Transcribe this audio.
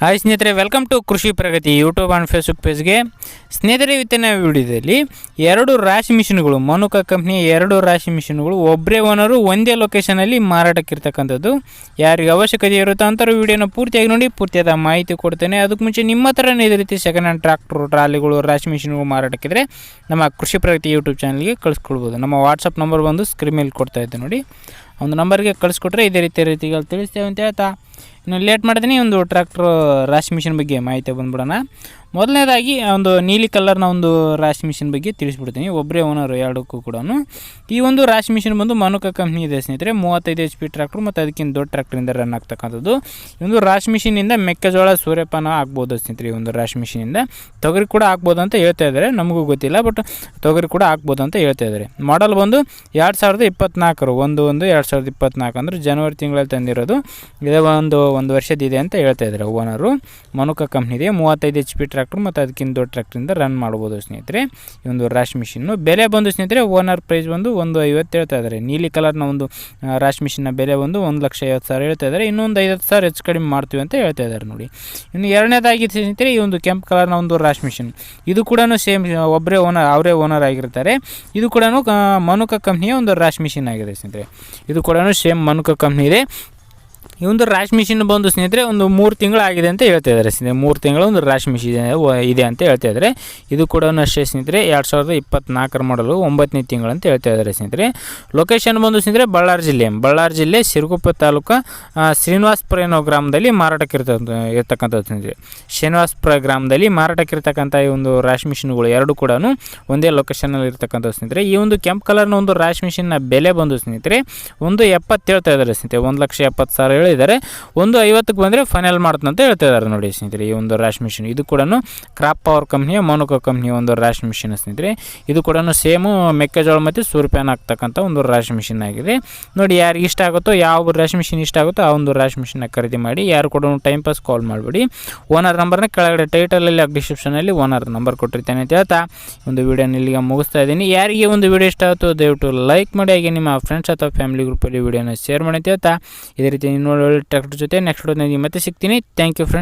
Hi ಸ್ನೇಹಿತರೆ welcome to Krishi Pragati YouTube and Facebook ಪೇಜ್ಗೆ ಸ್ನೇಹಿತರೆ, ಇವತ್ತಿನ ವಿಡಿಯೋದಲ್ಲಿ ಎರಡು ರಾಶಿ ಮಿಷಿನ್ಗಳು, ಮನುಕ ಕಂಪ್ನಿಯ ಎರಡು ರಾಶಿ ಮಿಷಿನ್ಗಳು ಒಬ್ಬರೇ ಓನರು ಒಂದೇ ಲೊಕೇಶನಲ್ಲಿ ಮಾರಾಟಕ್ಕಿರ್ತಕ್ಕಂಥದ್ದು. ಯಾರಿಗೆ ಅವಶ್ಯಕತೆ ಇರುತ್ತೋ ಅಂಥವ್ರು ವಿಡಿಯೋನ ಪೂರ್ತಿಯಾಗಿ ನೋಡಿ, ಪೂರ್ತಿಯಾದ ಮಾಹಿತಿ ಕೊಡ್ತೇನೆ. ಅದಕ್ಕೆ ಮುಂಚೆ ನಿಮ್ಮ ಹತ್ರನೇ ಇದೇ ರೀತಿ ಸೆಕೆಂಡ್ ಹ್ಯಾಂಡ್ ಟ್ರಾಕ್ಟರ್ ಟ್ರಾಲಿಗಳು, ರಾಶಿ ಮಿಷಿನ್ಗಳು ಮಾರಾಟಕ್ಕಿದ್ರೆ ನಮ್ಮ ಕೃಷಿ ಪ್ರಗತಿ ಯೂಟ್ಯೂಬ್ ಚಾನಲ್ಗೆ ಕಳಿಸ್ಕೊಳ್ಬೋದು ನಮ್ಮ ವಾಟ್ಸಪ್ ನಂಬರ್ ಬಂದು ಸ್ಕ್ರೀನ್ ಮೇಲೆ ಕೊಡ್ತಾ ಇದ್ದೆ ನೋಡಿ. ಒಂದು ನಂಬರ್ಗೆ ಕಳಿಸ್ಕೊಟ್ರೆ ಇದೇ ರೀತಿ ರೀತಿಗಳು ತಿಳಿಸ್ತೇವೆ ಅಂತ ಹೇಳ್ತಾ. ಇನ್ನು ಲೇಟ್ ಮಾಡಿದೀನಿ, ಒಂದು ಟ್ರ್ಯಾಕ್ಟ್ರು ರಾಶಿ ಮಿಷಿನ್ ಬಗ್ಗೆ ಮಾಹಿತಿ ಬಂದ್ಬಿಡೋಣ. ಮೊದಲನೇದಾಗಿ ಒಂದು ನೀಲಿ ಕಲರ್ನ ಒಂದು ರಾಶಿ ಮಿಷಿನ್ ಬಗ್ಗೆ ತಿಳಿಸ್ಬಿಡ್ತೀನಿ. ಒಬ್ಬರೇ ಓನರ್ ಎರಡಕ್ಕೂ ಕೂಡ ಈ ಒಂದು ರಾಶಿ ಮಿಷಿನ್ ಬಂದು ಮನುಕ ಕಂಪ್ನಿ ಇದೆ ಸ್ನೇಹಿತರೆ. ಮೂವತ್ತೈದು ಎಚ್ ಪಿ ಟ್ರ್ಯಾಕ್ಟ್ರು ಮತ್ತು ಅದಕ್ಕಿಂತ ದೊಡ್ಡ ಟ್ರ್ಯಾಕ್ಟ್ರಿಂದ ರನ್ ಆಗ್ತಕ್ಕಂಥದ್ದು. ಒಂದು ರಾಶಿ ಮಿಷಿನಿಂದ ಮೆಕ್ಕೆಜೋಳ ಸೂರ್ಯಪಾನ ಆಗ್ಬೋದು ಸ್ನೇಹಿತರೆ, ಈ ಒಂದು ರಾಶಿ ಮಿಷಿನಿಂದ. ತೊಗರಿ ಕೂಡ ಆಗ್ಬೋದು ಅಂತ ಹೇಳ್ತಾ ಇದ್ದಾರೆ. ನಮಗೂ ಗೊತ್ತಿಲ್ಲ, ಬಟ್ ತೊಗರಿ ಕೂಡ ಆಗ್ಬೋದು ಅಂತ ಹೇಳ್ತಾ ಇದ್ದಾರೆ. ಮಾಡಲ್ ಬಂದು ಎರಡು ಸಾವಿರದ ಇಪ್ಪತ್ನಾಲ್ಕರು ಒಂದು ಒಂದು, ಎರಡು ಸಾವಿರದ ಇಪ್ಪತ್ನಾಲ್ಕು ಅಂದರೆ ಜನವರಿ ತಿಂಗಳಲ್ಲಿ ತಂದಿರೋದು. ಇದೇ ಒಂದು ಒಂದು ವರ್ಷದಿದೆ ಅಂತ ಹೇಳ್ತಾ ಇದ್ದಾರೆ ಓನರು. ಮನುಕ ಕಂಪ್ನಿದೆ ಮೂವತ್ತೈದು ಎಚ್ ಪಿ ಟ್ರ್ಯಾಕ್ಟ್ರು ಮತ್ತು ಅದಕ್ಕಿಂತ ದೊಡ್ಡ ಟ್ರ್ಯಾಕ್ಟ್ರಿಂದ ರನ್ ಮಾಡ್ಬೋದು ಸ್ನೇಹಿತರೆ. ಈ ಒಂದು ರಾಶ್ ಮಿಷಿನ್ನು ಬೆಲೆ ಬಂದು ಸ್ನೇಹಿತರೆ ಓನರ್ ಪ್ರೈಸ್ ಬಂದು ಒಂದು ಐವತ್ತು ಹೇಳ್ತಾ ಇದ್ದಾರೆ. ನೀಲಿ ಕಲರ್ನ ಒಂದು ರಾಶ್ ಮಿಷಿನ್ನ ಬೆಲೆ ಬಂದು ಒಂದು ಲಕ್ಷ ಐವತ್ತು ಸಾವಿರ ಹೇಳ್ತಾ ಇದ್ದಾರೆ. ಇನ್ನೊಂದು ಐವತ್ತು ಸಾವಿರ ಹೆಚ್ಚು ಕಡಿಮೆ ಮಾಡ್ತೀವಿ ಅಂತ ಹೇಳ್ತಾ ಇದ್ದಾರೆ ನೋಡಿ. ಇನ್ನು ಎರಡನೇದಾಗಿ ಸ್ನೇಹಿತರೆ, ಈ ಒಂದು ಕೆಂಪು ಕಲರ್ನ ಒಂದು ರಾಶ್ ಮಿಷಿನ್ ಇದು ಕೂಡ ಸೇಮ್ ಒಬ್ಬರೇ ಓನರ್ ಅವರೇ ಓನರ್ ಆಗಿರ್ತಾರೆ. ಇದು ಕೂಡ ಮನುಕ ಕಂಪ್ನಿಯ ಒಂದು ರಾಶ್ ಮಿಷಿನ್ ಆಗಿದೆ ಸ್ನೇಹಿತರೆ. ಇದು ಕೂಡ ಸೇಮ್ ಮನುಕ ಕಂಪ್ನಿ ಇದೆ. ಒಂದು ರಾಶ್ ಮಿಷಿನ್ ಬಂದು ಸ್ನೇಹಿತರೆ, ಒಂದು ಮೂರು ತಿಂಗಳು ಆಗಿದೆ ಅಂತ ಹೇಳ್ತಾ ಇದ್ದಾರೆ ಸ್ನೇಹಿತರೆ. ಮೂರು ತಿಂಗಳು ಒಂದು ರಾಶ್ ಮಿಷಿನ್ ಇದೆ ಅಂತ ಹೇಳ್ತಾ ಇದ್ದಾರೆ ಇದು ಕೂಡ ಅಷ್ಟೇ ಸ್ನೇಹಿತರೆ, ಎರಡು ಸಾವಿರದ ಇಪ್ಪತ್ನಾಲ್ಕರ ಮಾಡಲು ಒಂಬತ್ತನೇ ತಿಂಗಳು ಅಂತ ಹೇಳ್ತಾ ಇದ್ದಾರೆ ಸ್ನೇಹಿತರೆ. ಲೊಕೇಶನ್ ಬಂದು ಸ್ನೇಹಿತರೆ, ಬಳ್ಳಾರಿ ಜಿಲ್ಲೆ. ಬಳ್ಳಾರಿ ಜಿಲ್ಲೆ ಸಿರುಗುಪ್ಪ ತಾಲೂಕು ಶ್ರೀನಿವಾಸ್ಪುರ ಅನ್ನೋ ಗ್ರಾಮದಲ್ಲಿ ಮಾರಾಟಕ್ಕಿರ್ತ ಇರ್ತಕ್ಕಂಥದ್ದು ಸ್ನೇಹಿತರೆ. ಶ್ರೀನಿವಾಸಪುರ ಗ್ರಾಮದಲ್ಲಿ ಮಾರಾಟಕ್ಕಿರ್ತಕ್ಕಂಥ ಈ ಒಂದು ರ್ಯಾಶ್ ಮಿಷಿನ್ಗಳು ಎರಡು ಕೂಡ ಒಂದೇ ಲೊಕೇಶನಲ್ಲಿ ಇರ್ತಕ್ಕಂಥ ಸ್ನೇಹಿತರೆ. ಈ ಒಂದು ಕೆಂಪು ಕಲರ್ನ ಒಂದು ರಾಶ್ ಮಿಷಿನ್ನ ಬೆಲೆ ಬಂದು ಸ್ನೇಹಿತರೆ, ಒಂದು ಎಪ್ಪತ್ತು ಹೇಳ್ತಾ ಇದ್ದಾರೆ ಸ್ನೇಹಿತರೆ. ಒಂದು ಲಕ್ಷ ಎಪ್ಪತ್ತು ಸಾವಿರ ಹೇಳಿದ್ದಾರೆ. ಒಂದು ಐವತ್ತಕ್ಕೆ ಬಂದರೆ ಫೈನಲ್ ಅಂತ ಹೇಳ್ತಾ ಇದ್ದಾರೆ ನೋಡಿ ಸ್ನೇಹಿತರೆ, ಈ ಒಂದು ರ್ಯಾಶ್ ಮಿಷಿನ್ ಇದು ಕೂಡ ಕ್ರಾಪ್ ಪವರ್ ಕಂಪ್ನಿಯ ಮೋನೋಕೋ ಕಂಪ್ನಿಯ ಒಂದು ರ್ಯಾಶ್ ಮಿಷಿನ್ ಸ್ನೇಹಿತರೆ. ಇದು ಕೂಡ ಸೇಮು ಮೆಕ್ಕೆಜೋಳ ಮತ್ತು ಸೂರ್ಯಪ್ಯಾನ್ ಆಗ್ತಕ್ಕಂಥ ಒಂದು ರ್ಯಾಶ್ ಮಿಷಿನ್ ಆಗಿದೆ. ನೋಡಿ ಯಾರಿಗೆ ಇಷ್ಟ ಆಗುತ್ತೋ, ಯಾವ ರ್ಯಾಶ್ ಮಿಷಿನ್ ಇಷ್ಟ ಆಗುತ್ತೋ ಆ ಒಂದು ರ್ಯಾಶ್ ಮಿಷಿನ ಖರೀದಿ ಮಾಡಿ ಯಾರು ಕೂಡ ಟೈಮ್ ಪಾಸ್ ಕಾಲ್ ಮಾಡಿಬಿಡಿ. ಓನರ್ ನಂಬರ್ನ ಕೆಳಗಡೆ ಟೈಟಲಲ್ಲಿ ಡಿಸ್ಕ್ರಿಪ್ಷನಲ್ಲಿ ಓನರ್ ನಂಬರ್ ಕೊಟ್ಟಿರ್ತೇನೆ ಅಂತ ಹೇಳ್ತಾ ಒಂದು ವಿಡಿಯೋನ ಇಲ್ಲಿಗೆ ಮುಗಿಸ್ತಾ ಇದ್ದೀನಿ. ಯಾರಿಗೆ ಒಂದು ವಿಡಿಯೋ ಇಷ್ಟ ಆಗುತ್ತೋ ದಯವಿಟ್ಟು ಲೈಕ್ ಮಾಡಿ, ಹಾಗೆ ನಿಮ್ಮ ಫ್ರೆಂಡ್ಸ್ ಅಥವಾ ಫ್ಯಾಮಿಲಿ ಗ್ರೂಪಲ್ಲಿ ವೀಡಿಯೋನ ಶೇರ್ ಮಾಡಿ ಅಂತ ಹೇಳ್ತಾ ಇದೇ ರೀತಿ ಇನ್ನೊಳ್ಳೆ ಟ್ರ್ಯಾಕ್ಟರ್ ಜೊತೆ ನೆಕ್ಸ್ಟ್ ವಿಡಿಯೋನಲ್ಲಿ ಮತ್ತೆ ಸಿಗ್ತೀನಿ ಥ್ಯಾಂಕ್ ಯು ಫ್ರೆಂಡ್ಸ್